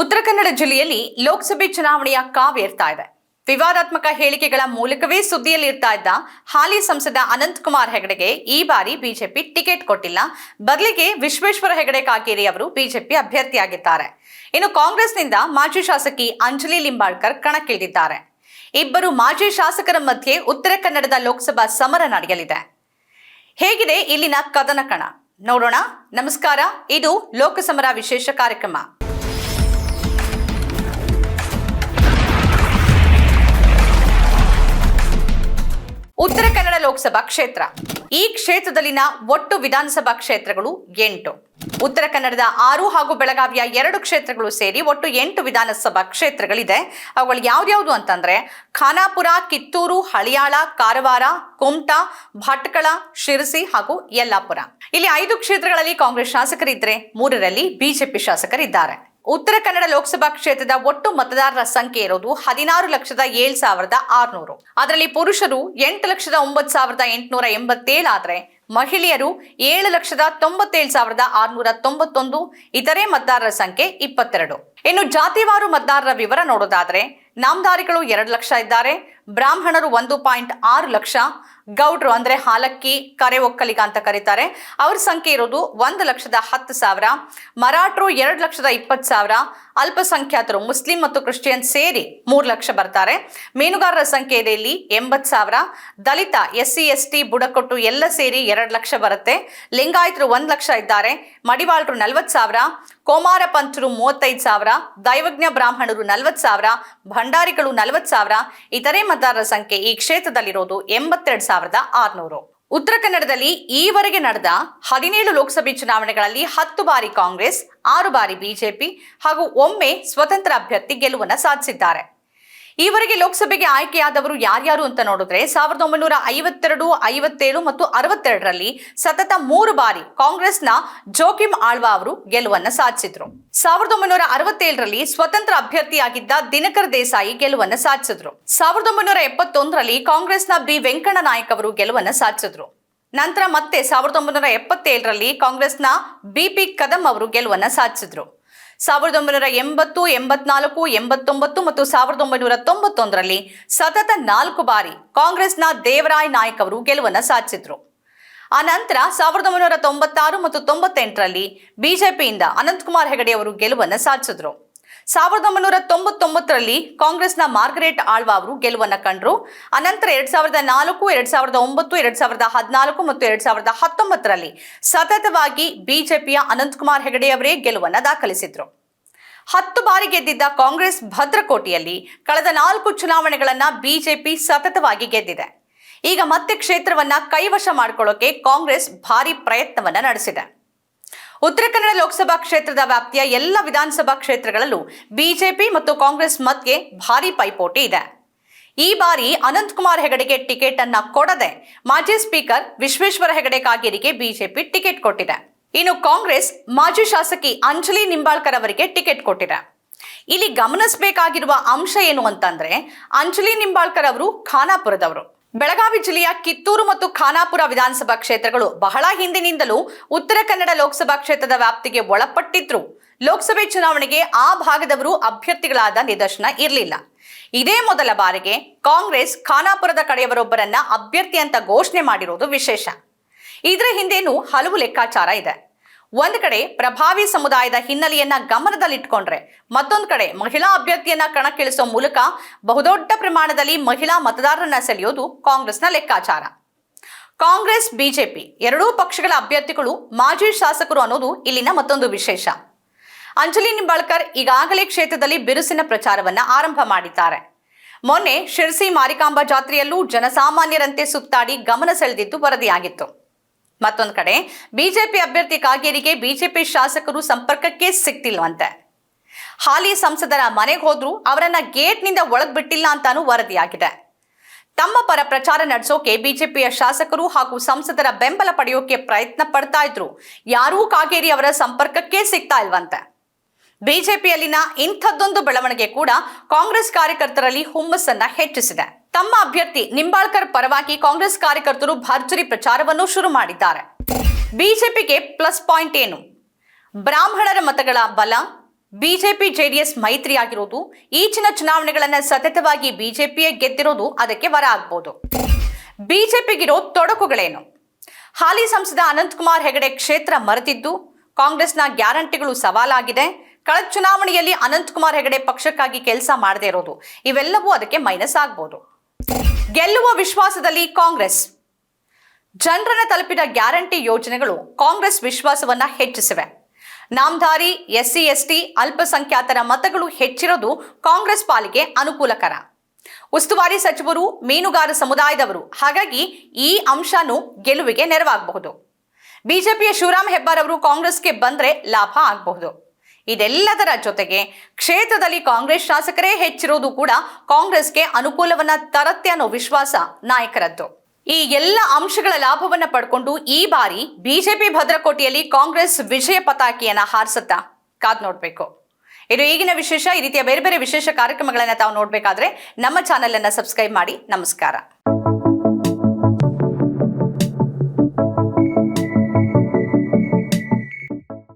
ಉತ್ತರ ಕನ್ನಡ ಜಿಲ್ಲೆಯಲ್ಲಿ ಲೋಕಸಭೆ ಚುನಾವಣೆಯ ಕಾವೇರ್ತಾ ಇದೆ. ವಿವಾದಾತ್ಮಕ ಹೇಳಿಕೆಗಳ ಮೂಲಕವೇ ಸುದ್ದಿಯಲ್ಲಿ ಇರ್ತಾ ಇದ್ದ ಹಾಲಿ ಸಂಸದ ಅನಂತಕುಮಾರ್ ಹೆಗಡೆಗೆ ಈ ಬಾರಿ ಬಿಜೆಪಿ ಟಿಕೆಟ್ ಕೊಟ್ಟಿಲ್ಲ. ಬದಲಿಗೆ ವಿಶ್ವೇಶ್ವರ ಹೆಗಡೆ ಕಾಗೇರಿ ಅವರು ಬಿಜೆಪಿ ಅಭ್ಯರ್ಥಿಯಾಗಿದ್ದಾರೆ. ಇನ್ನು ಕಾಂಗ್ರೆಸ್ನಿಂದ ಮಾಜಿ ಶಾಸಕಿ ಅಂಜಲಿ ಲಿಂಬಾಳ್ಕರ್ ಕಣಕ್ಕಿಳಿದಿದ್ದಾರೆ. ಇಬ್ಬರು ಮಾಜಿ ಶಾಸಕರ ಮಧ್ಯೆ ಉತ್ತರ ಕನ್ನಡದ ಲೋಕಸಭಾ ಸಮರ ನಡೆಯಲಿದೆ. ಹೇಗಿದೆ ಇಲ್ಲಿನ ಕದನ ಕಣ? ನೋಡೋಣ. ನಮಸ್ಕಾರ. ಇದು ಲೋಕಸಮರ ವಿಶೇಷ ಕಾರ್ಯಕ್ರಮ. ಉತ್ತರ ಕನ್ನಡ ಲೋಕಸಭಾ ಕ್ಷೇತ್ರ. ಈ ಕ್ಷೇತ್ರದಲ್ಲಿನ ಒಟ್ಟು ವಿಧಾನಸಭಾ ಕ್ಷೇತ್ರಗಳು ಎಂಟು. ಉತ್ತರ ಕನ್ನಡದ ಆರು ಹಾಗೂ ಬೆಳಗಾವಿಯ ಎರಡು ಕ್ಷೇತ್ರಗಳು ಸೇರಿ ಒಟ್ಟು ಎಂಟು ವಿಧಾನಸಭಾ ಕ್ಷೇತ್ರಗಳಿದೆ. ಅವುಗಳು ಯಾವ್ದ್ಯಾವುದು ಅಂತಂದ್ರೆ, ಖಾನಾಪುರ, ಕಿತ್ತೂರು, ಹಳಿಯಾಳ, ಕಾರವಾರ, ಕುಮಟಾ, ಭಟ್ಕಳ, ಶಿರಸಿ ಹಾಗೂ ಯಲ್ಲಾಪುರ. ಇಲ್ಲಿ ಐದು ಕ್ಷೇತ್ರಗಳಲ್ಲಿ ಕಾಂಗ್ರೆಸ್ ಶಾಸಕರಿದ್ರೆ ಮೂರರಲ್ಲಿ ಬಿಜೆಪಿ ಶಾಸಕರಿದ್ದಾರೆ. ಉತ್ತರ ಕನ್ನಡ ಲೋಕಸಭಾ ಕ್ಷೇತ್ರದ ಒಟ್ಟು ಮತದಾರರ ಸಂಖ್ಯೆ ಇರೋದು ಹದಿನಾರು ಲಕ್ಷದ ಏಳು ಸಾವಿರದ ಆರುನೂರು. ಅದರಲ್ಲಿ ಪುರುಷರು ಎಂಟು ಲಕ್ಷದ ಒಂಬತ್ತು ಸಾವಿರದ ಎಂಟುನೂರ ಎಂಬತ್ತೇಳು ಆದರೆ ಮಹಿಳೆಯರು ಏಳು ಲಕ್ಷದ ತೊಂಬತ್ತೇಳು ಸಾವಿರದ ಆರುನೂರ ತೊಂಬತ್ತೊಂದು, ಇತರೆ ಮತದಾರರ ಸಂಖ್ಯೆ ಇಪ್ಪತ್ತೆರಡು. ಇನ್ನು ಜಾತಿವಾರು ಮತದಾರರ ವಿವರ ನೋಡೋದಾದ್ರೆ ನಾಮದಾರಿಗಳು ಎರಡು ಲಕ್ಷ ಇದ್ದಾರೆ. ಬ್ರಾಹ್ಮಣರು ಒಂದು ಪಾಯಿಂಟ್ ಆರು ಲಕ್ಷ, ಗೌಡ್ರು ಅಂದ್ರೆ ಹಾಲಕ್ಕಿ, ಕರೆ ಒಕ್ಕಲಿಗ ಅಂತ ಕರೀತಾರೆ. ಅವ್ರ ಸಂಖ್ಯೆ ಇರೋದು ಒಂದು ಲಕ್ಷದ ಹತ್ತು ಸಾವಿರ, ಮರಾಠರು ಎರಡು ಲಕ್ಷದ ಇಪ್ಪತ್ತು ಸಾವಿರ, ಅಲ್ಪಸಂಖ್ಯಾತರು ಮುಸ್ಲಿಂ ಮತ್ತು ಕ್ರಿಶ್ಚಿಯನ್ ಸೇರಿ ಮೂರು ಲಕ್ಷ ಬರ್ತಾರೆ. ಮೀನುಗಾರರ ಸಂಖ್ಯೆ ಇದೆ ಇಲ್ಲಿ ಎಂಬತ್ತು ಸಾವಿರ, ದಲಿತ ಎಸ್ ಸಿ ಎಸ್ ಟಿ ಬುಡಕಟ್ಟು ಎಲ್ಲ ಸೇರಿ ಎರಡು ಲಕ್ಷ ಬರುತ್ತೆ. ಲಿಂಗಾಯತರು ಒಂದು ಲಕ್ಷ ಇದ್ದಾರೆ, ಮಡಿವಾಳರು ನಲ್ವತ್ತು ಸಾವಿರ, ಕೋಮಾರ ಪಂಥರು ಮೂವತ್ತೈದು ಸಾವಿರ, ದೈವಜ್ಞ ಬ್ರಾಹ್ಮಣರು ನಲ್ವತ್ತು ಸಾವಿರ, ಭಂಡಾರಿಗಳು ನಲ್ವತ್ತು ಸಾವಿರ, ಇತರೆ ಮತದಾರರ ಸಂಖ್ಯೆ ಈ ಕ್ಷೇತ್ರದಲ್ಲಿರೋದು ಎಂಬತ್ತೆರಡು ಸಾವಿರದ ಆರುನೂರು. ಉತ್ತರ ಕನ್ನಡದಲ್ಲಿ ಈವರೆಗೆ ನಡೆದ ಹದಿನೇಳು ಲೋಕಸಭೆ ಚುನಾವಣೆಗಳಲ್ಲಿ ಹತ್ತು ಬಾರಿ ಕಾಂಗ್ರೆಸ್, ಆರು ಬಾರಿ ಬಿಜೆಪಿ ಹಾಗೂ ಒಮ್ಮೆ ಸ್ವತಂತ್ರ ಅಭ್ಯರ್ಥಿ ಗೆಲುವನ್ನು ಸಾಧಿಸಿದ್ದಾರೆ. ಈವರೆಗೆ ಲೋಕಸಭೆಗೆ ಆಯ್ಕೆಯಾದವರು ಯಾರ್ಯಾರು ಅಂತ ನೋಡಿದ್ರೆ ಸಾವಿರದ ಒಂಬೈನೂರ ಐವತ್ತೆರಡು, ಐವತ್ತೇಳು ಮತ್ತು ಅರವತ್ತೆರಡರಲ್ಲಿ ಸತತ ಮೂರು ಬಾರಿ ಕಾಂಗ್ರೆಸ್ನ ಜೋಕಿಮ್ ಆಳ್ವಾ ಅವರು ಗೆಲುವನ್ನ ಸಾಧಿಸಿದ್ರು. ಸಾವಿರದ ಒಂಬೈನೂರ ಅರವತ್ತೇಳರಲ್ಲಿ ಸ್ವತಂತ್ರ ಅಭ್ಯರ್ಥಿಯಾಗಿದ್ದ ದಿನಕರ್ ದೇಸಾಯಿ ಗೆಲುವನ್ನ ಸಾಧಿಸಿದ್ರು. ಸಾವಿರದ ಒಂಬೈನೂರ ಎಪ್ಪತ್ತೊಂದರಲ್ಲಿ ಕಾಂಗ್ರೆಸ್ನ ಬಿ ವೆಂಕಣ್ಣ ನಾಯಕ್ ಅವರು ಗೆಲುವನ್ನ ಸಾಧಿಸಿದ್ರು. ನಂತರ ಮತ್ತೆ ಸಾವಿರದ ಒಂಬೈನೂರ ಎಪ್ಪತ್ತೇಳರಲ್ಲಿ ಕಾಂಗ್ರೆಸ್ನ ಬಿ ಪಿ ಕದಂ ಅವರು ಗೆಲುವನ್ನ ಸಾಧಿಸಿದ್ರು. ಸಾವಿರದ ಒಂಬೈನೂರ ಎಂಬತ್ತು, ಎಂಬತ್ನಾಲ್ಕು, ಎಂಬತ್ತೊಂಬತ್ತು ಮತ್ತು ಸಾವಿರದ ಒಂಬೈನೂರ ತೊಂಬತ್ತೊಂದರಲ್ಲಿ ಸತತ ನಾಲ್ಕು ಬಾರಿ ಕಾಂಗ್ರೆಸ್ನ ದೇವರಾಯ್ ನಾಯಕ್ ಅವರು ಗೆಲುವನ್ನು ಸಾಧಿಸಿದ್ರು. ಆ ನಂತರ ಸಾವಿರದ ಒಂಬೈನೂರ ತೊಂಬತ್ತಾರು ಮತ್ತು ತೊಂಬತ್ತೆಂಟರಲ್ಲಿ ಬಿಜೆಪಿಯಿಂದ ಅನಂತಕುಮಾರ್ ಹೆಗಡೆ ಅವರು ಗೆಲುವನ್ನು ಸಾಧಿಸಿದ್ರು. ಸಾವಿರದ ಒಂಬೈನೂರ ತೊಂಬತ್ತೊಂಬತ್ತರಲ್ಲಿ ಕಾಂಗ್ರೆಸ್ನ ಮಾರ್ಗರೇಟ್ ಆಳ್ವಾ ಅವರು ಗೆಲುವನ್ನು ಕಂಡ್ರು. ಅನಂತರ ಎರಡ್ ಸಾವಿರದ ನಾಲ್ಕು, ಎರಡ್ ಸಾವಿರದ ಒಂಬತ್ತು, ಎರಡ್ ಸಾವಿರದ ಹದಿನಾಲ್ಕು ಮತ್ತು ಎರಡ್ ಸಾವಿರದ ಹತ್ತೊಂಬತ್ತರಲ್ಲಿ ಸತತವಾಗಿ ಬಿಜೆಪಿಯ ಅನಂತಕುಮಾರ್ ಹೆಗಡೆ ಅವರೇ ಗೆಲುವನ್ನು ದಾಖಲಿಸಿದ್ರು. ಹತ್ತು ಬಾರಿ ಗೆದ್ದಿದ್ದ ಕಾಂಗ್ರೆಸ್ ಭದ್ರಕೋಟೆಯಲ್ಲಿ ಕಳೆದ ನಾಲ್ಕು ಚುನಾವಣೆಗಳನ್ನ ಬಿಜೆಪಿ ಸತತವಾಗಿ ಗೆದ್ದಿದೆ. ಈಗ ಮತ್ತೆ ಕ್ಷೇತ್ರವನ್ನ ಕೈವಶ ಮಾಡಿಕೊಳ್ಳೋಕೆ ಕಾಂಗ್ರೆಸ್ ಭಾರಿ ಪ್ರಯತ್ನವನ್ನ ನಡೆಸಿದೆ. ಉತ್ತರ ಕನ್ನಡ ಲೋಕಸಭಾ ಕ್ಷೇತ್ರದ ವ್ಯಾಪ್ತಿಯ ಎಲ್ಲ ವಿಧಾನಸಭಾ ಕ್ಷೇತ್ರಗಳಲ್ಲೂ ಬಿಜೆಪಿ ಮತ್ತು ಕಾಂಗ್ರೆಸ್ ಮಧ್ಯೆ ಭಾರಿ ಪೈಪೋಟಿ ಇದೆ. ಈ ಬಾರಿ ಅನಂತಕುಮಾರ್ ಹೆಗಡೆಗೆ ಟಿಕೆಟ್ ಅನ್ನ ಕೊಡದೆ ಮಾಜಿ ಸ್ಪೀಕರ್ ವಿಶ್ವೇಶ್ವರ ಹೆಗಡೆ ಕಾಗೇರಿಗೆ ಬಿಜೆಪಿ ಟಿಕೆಟ್ ಕೊಟ್ಟಿದೆ. ಇನ್ನು ಕಾಂಗ್ರೆಸ್ ಮಾಜಿ ಶಾಸಕಿ ಅಂಜಲಿ ನಿಂಬಾಳ್ಕರ್ ಅವರಿಗೆ ಟಿಕೆಟ್ ಕೊಟ್ಟಿದೆ. ಇಲ್ಲಿ ಗಮನಿಸಬೇಕಾಗಿರುವ ಅಂಶ ಏನು ಅಂತಂದ್ರೆ ಅಂಜಲಿ ನಿಂಬಾಳ್ಕರ್ ಅವರು ಖಾನಾಪುರದವರು. ಬೆಳಗಾವಿ ಜಿಲ್ಲೆಯ ಕಿತ್ತೂರು ಮತ್ತು ಖಾನಾಪುರ ವಿಧಾನಸಭಾ ಕ್ಷೇತ್ರಗಳು ಬಹಳ ಹಿಂದಿನಿಂದಲೂ ಉತ್ತರ ಕನ್ನಡ ಲೋಕಸಭಾ ಕ್ಷೇತ್ರದ ವ್ಯಾಪ್ತಿಗೆ ಒಳಪಟ್ಟಿದ್ರು. ಲೋಕಸಭೆ ಚುನಾವಣೆಗೆ ಆ ಭಾಗದವರು ಅಭ್ಯರ್ಥಿಗಳಾದ ನಿದರ್ಶನ ಇರಲಿಲ್ಲ. ಇದೇ ಮೊದಲ ಬಾರಿಗೆ ಕಾಂಗ್ರೆಸ್ ಖಾನಾಪುರದ ಕಡೆಯವರೊಬ್ಬರನ್ನ ಅಭ್ಯರ್ಥಿ ಅಂತ ಘೋಷಣೆ ಮಾಡಿರೋದು ವಿಶೇಷ. ಇದರ ಹಿಂದೇನು ಹಲವು ಲೆಕ್ಕಾಚಾರ ಇದೆ. ಒಂದ್ ಕಡೆ ಪ್ರಭಾವಿ ಸಮುದಾಯದ ಹಿನ್ನೆಲೆಯನ್ನ ಗಮನದಲ್ಲಿಟ್ಕೊಂಡ್ರೆ, ಮತ್ತೊಂದು ಕಡೆ ಮಹಿಳಾ ಅಭ್ಯರ್ಥಿಯನ್ನ ಕಣಕ್ಕಿಳಿಸುವ ಮೂಲಕ ಬಹುದೊಡ್ಡ ಪ್ರಮಾಣದಲ್ಲಿ ಮಹಿಳಾ ಮತದಾರರನ್ನ ಸೆಳೆಯೋದು ಕಾಂಗ್ರೆಸ್ನ ಲೆಕ್ಕಾಚಾರ. ಕಾಂಗ್ರೆಸ್, ಬಿಜೆಪಿ ಎರಡೂ ಪಕ್ಷಗಳ ಅಭ್ಯರ್ಥಿಗಳು ಮಾಜಿ ಶಾಸಕರು ಅನ್ನೋದು ಇಲ್ಲಿನ ಮತ್ತೊಂದು ವಿಶೇಷ. ಅಂಜಲಿ ನಿಂಬಾಳ್ಕರ್ ಈಗಾಗಲೇ ಕ್ಷೇತ್ರದಲ್ಲಿ ಬಿರುಸಿನ ಪ್ರಚಾರವನ್ನ ಆರಂಭ ಮಾಡಿದ್ದಾರೆ. ಮೊನ್ನೆ ಶಿರ್ಸಿ ಮಾರಿಕಾಂಬಾ ಜಾತ್ರೆಯಲ್ಲೂ ಜನಸಾಮಾನ್ಯರಂತೆ ಸುತ್ತಾಡಿ ಗಮನ ಸೆಳೆದಿದ್ದು ವರದಿಯಾಗಿತ್ತು. ಮತ್ತೊಂದು ಕಡೆ, ಬಿಜೆಪಿ ಅಭ್ಯರ್ಥಿ ಕಾಗೇರಿಗೆ ಬಿಜೆಪಿ ಶಾಸಕರು ಸಂಪರ್ಕಕ್ಕೆ ಸಿಕ್ತಿಲ್ವಂತೆ. ಹಾಲಿ ಸಂಸದರ ಮನೆಗೆ ಹೋದ್ರೂ ಅವರನ್ನ ಗೇಟ್ನಿಂದ ಒಳಗ್ ಬಿಟ್ಟಿಲ್ಲ ಅಂತಾನೂ ವರದಿಯಾಗಿದೆ. ತಮ್ಮ ಪರ ಪ್ರಚಾರ ನಡೆಸೋಕೆ ಬಿಜೆಪಿಯ ಶಾಸಕರು ಹಾಗೂ ಸಂಸದರ ಬೆಂಬಲ ಪಡೆಯೋಕೆ ಪ್ರಯತ್ನ ಪಡ್ತಾ ಇದ್ರು. ಯಾರೂ ಕಾಗೇರಿ ಅವರ ಸಂಪರ್ಕಕ್ಕೆ ಸಿಗ್ತಾ ಇಲ್ವಂತೆ. ಬಿಜೆಪಿಯಲ್ಲಿನ ಇಂಥದ್ದೊಂದು ಬೆಳವಣಿಗೆ ಕೂಡ ಕಾಂಗ್ರೆಸ್ ಕಾರ್ಯಕರ್ತರಲ್ಲಿ ಹುಮ್ಮಸ್ಸನ್ನ ಹೆಚ್ಚಿಸಿದೆ. ತಮ್ಮ ಅಭ್ಯರ್ಥಿ ನಿಂಬಾಳ್ಕರ್ ಪರವಾಗಿ ಕಾಂಗ್ರೆಸ್ ಕಾರ್ಯಕರ್ತರು ಭರ್ಜರಿ ಪ್ರಚಾರವನ್ನು ಶುರು ಮಾಡಿದ್ದಾರೆ. ಬಿಜೆಪಿಗೆ ಪ್ಲಸ್ ಪಾಯಿಂಟ್ ಏನು? ಬ್ರಾಹ್ಮಣರ ಮತಗಳ ಬಲ, ಬಿಜೆಪಿ, ಜೆಡಿಎಸ್ ಮೈತ್ರಿ ಆಗಿರೋದು ಈಚಿನ ಚುನಾವಣೆಗಳನ್ನ ಸತತವಾಗಿ ಬಿಜೆಪಿಯೇ ಗೆದ್ದಿರೋದು ಅದಕ್ಕೆ ವರ ಆಗ್ಬೋದು. ಬಿಜೆಪಿಗಿರೋ ತೊಡಕುಗಳೇನು? ಹಾಲಿ ಸಂಸದ ಅನಂತಕುಮಾರ್ ಹೆಗಡೆ ಕ್ಷೇತ್ರ ಮರೆತಿದ್ದು, ಕಾಂಗ್ರೆಸ್ನ ಗ್ಯಾರಂಟಿಗಳು ಸವಾಲಾಗಿದೆ. ಕಳೆದ ಚುನಾವಣೆಯಲ್ಲಿ ಅನಂತಕುಮಾರ್ ಹೆಗಡೆ ಪಕ್ಷಕ್ಕಾಗಿ ಕೆಲಸ ಮಾಡದೇ ಇರೋದು, ಇವೆಲ್ಲವೂ ಅದಕ್ಕೆ ಮೈನಸ್ ಆಗ್ಬೋದು. ಗೆಲ್ಲುವ ವಿಶ್ವಾಸದಲ್ಲಿ ಕಾಂಗ್ರೆಸ್. ಜನರನ್ನು ತಲುಪಿದ ಗ್ಯಾರಂಟಿ ಯೋಜನೆಗಳು ಕಾಂಗ್ರೆಸ್ ವಿಶ್ವಾಸವನ್ನ ಹೆಚ್ಚಿಸಿವೆ. ನಾಮಧಾರಿ, ಎಸ್ಸಿ, ಎಸ್ಟಿ, ಅಲ್ಪಸಂಖ್ಯಾತರ ಮತಗಳು ಹೆಚ್ಚಿರೋದು ಕಾಂಗ್ರೆಸ್ ಪಾಲಿಗೆ ಅನುಕೂಲಕರ. ಉಸ್ತುವಾರಿ ಸಚಿವರು, ಮೀನುಗಾರ ಸಮುದಾಯದವರು, ಹಾಗಾಗಿ ಈ ಅಂಶನೂ ಗೆಲುವಿಗೆ ನೆರವಾಗಬಹುದು. ಬಿಜೆಪಿಯ ಶಿವರಾಮ್ ಹೆಬ್ಬಾರ್ ಅವರು ಕಾಂಗ್ರೆಸ್ಗೆ ಬಂದ್ರೆ ಲಾಭ ಆಗಬಹುದು. ಇದೆಲ್ಲದರ ಜೊತೆಗೆ ಕ್ಷೇತ್ರದಲ್ಲಿ ಕಾಂಗ್ರೆಸ್ ಶಾಸಕರೇ ಹೆಚ್ಚಿರೋದು ಕೂಡ ಕಾಂಗ್ರೆಸ್ಗೆ ಅನುಕೂಲವನ್ನ ತರತ್ತೆ ಅನ್ನೋ ವಿಶ್ವಾಸ ನಾಯಕರದ್ದು. ಈ ಎಲ್ಲ ಅಂಶಗಳ ಲಾಭವನ್ನ ಪಡ್ಕೊಂಡು ಈ ಬಾರಿ ಬಿಜೆಪಿ ಭದ್ರಕೋಟೆಯಲ್ಲಿ ಕಾಂಗ್ರೆಸ್ ವಿಜಯ ಪತಾಕಿಯನ್ನ ಹಾರಿಸುತ್ತಾ ಕಾದ್ ನೋಡ್ಬೇಕು. ಇದು ಈಗಿನ ವಿಶೇಷ, ಈ ರೀತಿಯ ಬೇರೆ ಬೇರೆ ವಿಶೇಷ ಕಾರ್ಯಕ್ರಮಗಳನ್ನ ತಾವು ನೋಡ್ಬೇಕಾದ್ರೆ ನಮ್ಮ ಚಾನೆಲ್ ಸಬ್ಸ್ಕ್ರೈಬ್ ಮಾಡಿ. ನಮಸ್ಕಾರ.